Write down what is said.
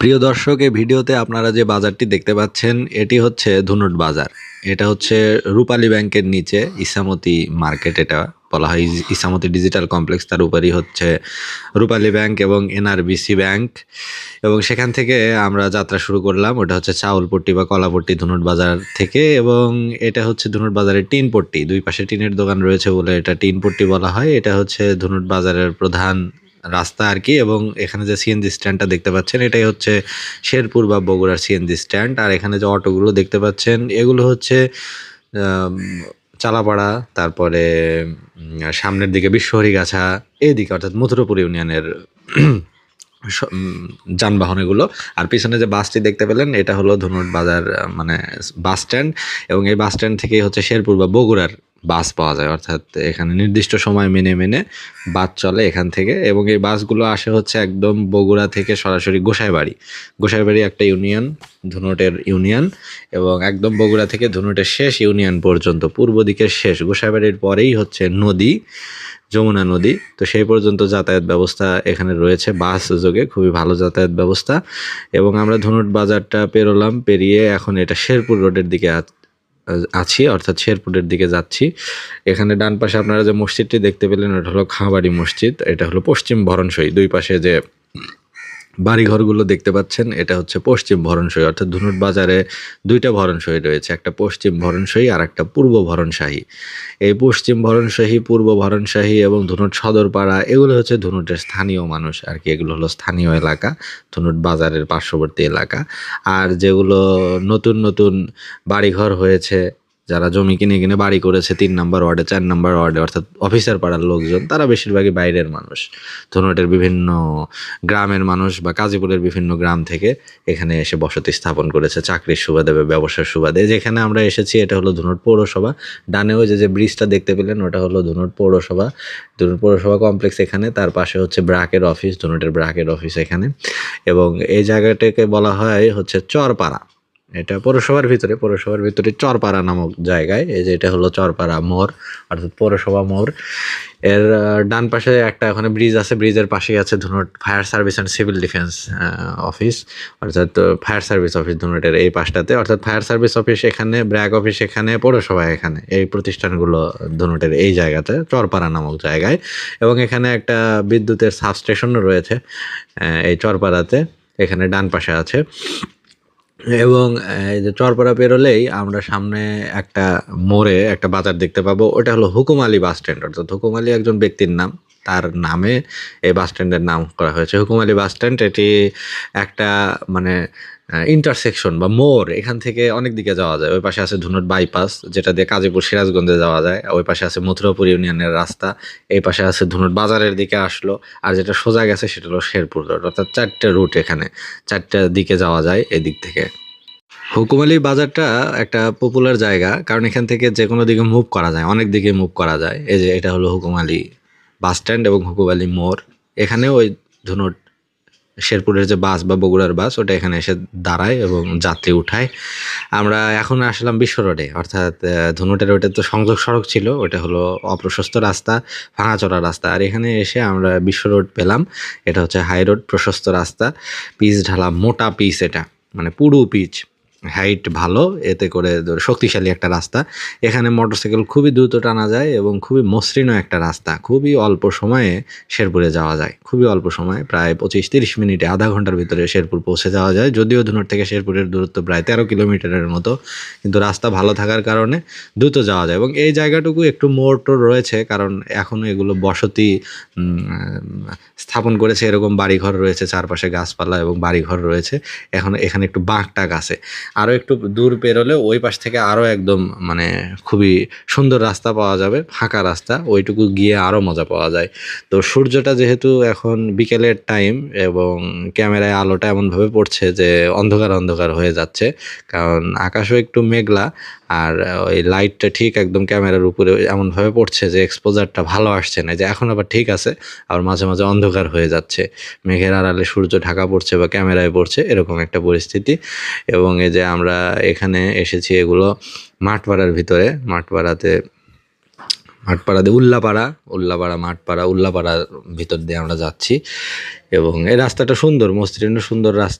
প্রিয় দর্শক, এই ভিডিওতে আপনারা যে বাজারটি দেখতে পাচ্ছেন, এটি হচ্ছে ধুনট বাজার। এটা হচ্ছে রূপালী ব্যাংকের নিচে ইসামতি মার্কেট, এটা বলা হয় ইসামতি ডিজিটাল কমপ্লেক্স, তার উপরই হচ্ছে রূপালী ব্যাংক এবং এনআরবিসি ব্যাংক। এবং সেখান থেকে আমরা যাত্রা শুরু করলাম, ওটা হচ্ছে চাউলপট্টি বা কলাপট্টি ধুনট বাজার থেকে। এবং এটা হচ্ছে ধুনট বাজারের টিন পট্টি, দুই পাশে টিনের দোকান রয়েছে বলে এটা টিন পট্টি বলা হয়। এটা হচ্ছে ধুনট বাজারের প্রধান রাস্তা আর কি এবং এখানে যে সিএনজি স্ট্যান্ডটা দেখতে পাচ্ছেন, এটাই হচ্ছে শেরপুর বা বগুড়ার সিএনজি স্ট্যান্ড আর এখানে যে অটোগুলো দেখতে পাচ্ছেন, এগুলো হচ্ছে চালাপাড়া, তারপরে সামনের দিকে বিশ্বহরিগাছা এইদিকে অর্থাৎ মথুরাপুর ইউনিয়নের যানবাহন এগুলো। আর পিছনে যে বাসটি দেখতে পেলেন, এটা হলো ধনুট বাজার মানে বাস স্ট্যান্ড এবং এই বাস স্ট্যান্ড থেকেই হচ্ছে শেরপুর বা বগুড়ার বাস পাওয়া যায়। অর্থাৎ এখানে নির্দিষ্ট সময় মেনে মেনে বাস চলে এখান থেকে এবং এই বাসগুলো আসে হচ্ছে একদম বগুড়া থেকে সরাসরি গোসাইবাড়ি। গোসাইবাড়ি একটা ইউনিয়ন, ধুনটের ইউনিয়ন এবং একদম বগুড়া থেকে ধুনটের শেষ ইউনিয়ন পর্যন্ত, পূর্ব দিকের শেষ। গোসাইবাড়ির পরেই হচ্ছে নদী, যমুনা নদী। তো সেই পর্যন্ত যাতায়াত ব্যবস্থা এখানে রয়েছে। বাস যোগে খুবই ভালো যাতায়াত ব্যবস্থা এবং আমরা ধনুট বাজারটা পেরোলাম, পেরিয়ে এখন এটা শেরপুর রোডের দিকে আছি, অর্থাৎ শেরপুরের দিকে যাচ্ছি। এখানে ডান পাশে আপনারা যে মসজিদটি দেখতে পেলেন এটা হলো খাঁবাড়ি মসজিদ। এটা হলো পশ্চিম ভরণসই দুই পাশে যে বাড়িঘরগুলো দেখতে পাচ্ছেন, এটা হচ্ছে পশ্চিম ভরণসই। অর্থাৎ ধুনুট বাজারে দুইটা ভরণসই রয়েছে, একটা পশ্চিম ভরণসই আর একটা পূর্ব ভরণশাহী এই পশ্চিম ভরণশাহী পূর্ব ভরণশাহী এবং ধুনুট সদরপাড়া, এগুলো হচ্ছে ধুনুটের স্থানীয় মানুষ আর কি, এগুলো হলো স্থানীয় এলাকা ধুনুট বাজারের পার্শ্ববর্তী এলাকা। আর যেগুলো নতুন নতুন বাড়িঘর হয়েছে যারা জমি কিনে কিনে বাড়ি করেছে, তিন নাম্বার ওয়ার্ডে, চার নাম্বার ওয়ার্ডে, অর্থাৎ অফিসার পাড়ার লোকজন, তারা বেশিরভাগই বাইরের মানুষ। ধনুটের বিভিন্ন গ্রামের মানুষ বা কাজীপুরের বিভিন্ন গ্রাম থেকে এখানে এসে বসতি স্থাপন করেছে, চাকরির সুবাদে বা ব্যবসার সুবাদে। যেখানে আমরা এসেছি, এটা হলো ধনুট পৌরসভা। ডানেও যে যে ব্রিজটা দেখতে পেলেন, ওটা হলো ধনুট পৌরসভা। ধনুট পৌরসভা কমপ্লেক্স এখানে, তার পাশে হচ্ছে ব্রাকের অফিস ধনুটের ব্রাকের অফিস এখানে। এবং এই জায়গাটাকে বলা হয় হচ্ছে চরপাড়া। এটা পৌরসভার ভিতরে পৌরসভার ভিতরে চরপাড়া নামক জায়গায়। এই যে এটা হলো চরপাড়া মোড়, অর্থাৎ পৌরসভা মোড়। এর ডান পাশে একটা ওখানে ব্রিজ আছে, ব্রিজের পাশেই আছে Dhunat fire service and civil defence office. অর্থাৎ ফায়ার সার্ভিস অফিস ধুনটের এই পাশটাতে। অর্থাৎ ফায়ার সার্ভিস অফিস এখানে, ব্র্যাক অফিস এখানে, পৌরসভা এখানে। এই প্রতিষ্ঠানগুলো ধুনটের এই জায়গাতে, চরপাড়া নামক জায়গায়। এবং এখানে একটা বিদ্যুতের সাবস্টেশনও রয়েছে এই চরপাড়াতে। এখানে ডান পাশে আছে। এবং এই যে চরপাড়া পেরোলেই আমরা সামনে একটা মোড়ে একটা বাজার দেখতে পাবো। ওটা হলো হুকুম আলী বাস স্ট্যান্ড। অর্থাৎ হুকুম আলী একজন ব্যক্তির নাম। তার নামে এই বাস স্ট্যান্ডের নাম করা হয়েছে। হুকুম আলী বাস স্ট্যান্ড, এটি একটা মানে ইন্টারসেকশন বা মোড়। এখান থেকে অনেক দিকে যাওয়া যায়। ওই পাশে আছে ধুনট বাইপাস যেটা দিয়ে কাজীপুর সিরাজগঞ্জে যাওয়া যায়। ওই পাশে আছে মথুরাপুর ইউনিয়নের রাস্তা। এই পাশে আছে ধুনট বাজারের দিকে আসলো। আর যেটা সোজা গেছে, সেটা হলো শেরপুর রোড। অর্থাৎ চারটে রুট এখানে। চারটে দিকে যাওয়া যায় এদিক থেকে। হুকুমালি বাজারটা একটা পপুলার জায়গা, কারণ এখান থেকে যে কোনো দিকে মুভ করা যায়। অনেক দিকে মুভ করা যায়। এই যে, এটা হলো হুকুমালি স্ট্যান্ড এবং হুকুমালি মোড়। এখানে ওই ধুনট শেরপুরের যে বাস বা বগুড়ার বাস, ওটা এখানে এসে দাঁড়ায় এবং যাত্রী উঠায়। আমরা এখন আসলাম বিশ্ব রোডে। অর্থাৎ ধনুটের ওটা তো সংযোগ সড়ক ছিল, ওটা হলো অপ্রশস্ত রাস্তা ভাঙাচড়া রাস্তা। আর এখানে এসে আমরা বিশ্ব রোড পেলাম। এটা হচ্ছে হাই রোড, প্রশস্ত রাস্তা। পিচ ঢালা, মোটা পিচ এটা মানে পুরু পিচ। হাইট ভালো, এতে করে শক্তিশালী একটা রাস্তা। এখানে মোটরসাইকেল খুবই দ্রুত টানা যায় এবং খুবই মসৃণও একটা রাস্তা। খুবই অল্প সময়ে শেরপুরে যাওয়া যায়। খুবই অল্প সময়ে, প্রায় পঁচিশ তিরিশ মিনিটে আধা ঘণ্টার ভিতরে শেরপুর পৌঁছে যাওয়া যায়। যদিও ধনুর থেকে শেরপুরের দূরত্ব প্রায় তেরো কিলোমিটারের মতো, কিন্তু রাস্তা ভালো থাকার কারণে দ্রুত যাওয়া যায় এবং এই জায়গাটুকু একটু মোড় রয়েছে, কারণ এখনও এগুলো বসতি স্থাপন করেছে এরকম বাড়িঘর রয়েছে, চারপাশে গাছপালা এবং বাড়িঘর রয়েছে। এখন এখানে একটু বাঁক টাক আছে। আরও একটু দূর পেরোলে ওই পাশ থেকে আরও একদম মানে খুবই সুন্দর রাস্তা পাওয়া যাবে, ফাঁকা রাস্তা, ওইটুকু গিয়ে আরও মজা পাওয়া যায়। তো সূর্যটা যেহেতু এখন বিকেলের টাইম এবং ক্যামেরায় আলোটা এমনভাবে পড়ছে যে অন্ধকার অন্ধকার হয়ে যাচ্ছে, কারণ আকাশও একটু মেঘলা আর ওই লাইটটা ঠিক একদম ক্যামেরার উপরে এমনভাবে পড়ছে যে এক্সপোজারটা ভালো আসছে না, যে এখন আবার ঠিক আছে, আবার মাঝে মাঝে অন্ধকার হয়ে যাচ্ছে। মেঘের আড়ালে সূর্য ঢাকা পড়ছে বা ক্যামেরায় পড়ছে, এরকম একটা পরিস্থিতি। এবং এই যে আমরা এখানে এসেছি এগুলো মাঠপাড়ার ভিতরে। মাঠপাড়াতে মাঠপাড়াতে উল্লাপাড়া উল্লাপাড়া মাঠপাড়া, উল্লাপাড়ার ভিতর দিয়ে আমরা যাচ্ছি। এবং এই রাস্তাটা সুন্দর, মসৃণ, সুন্দর রাস্তা।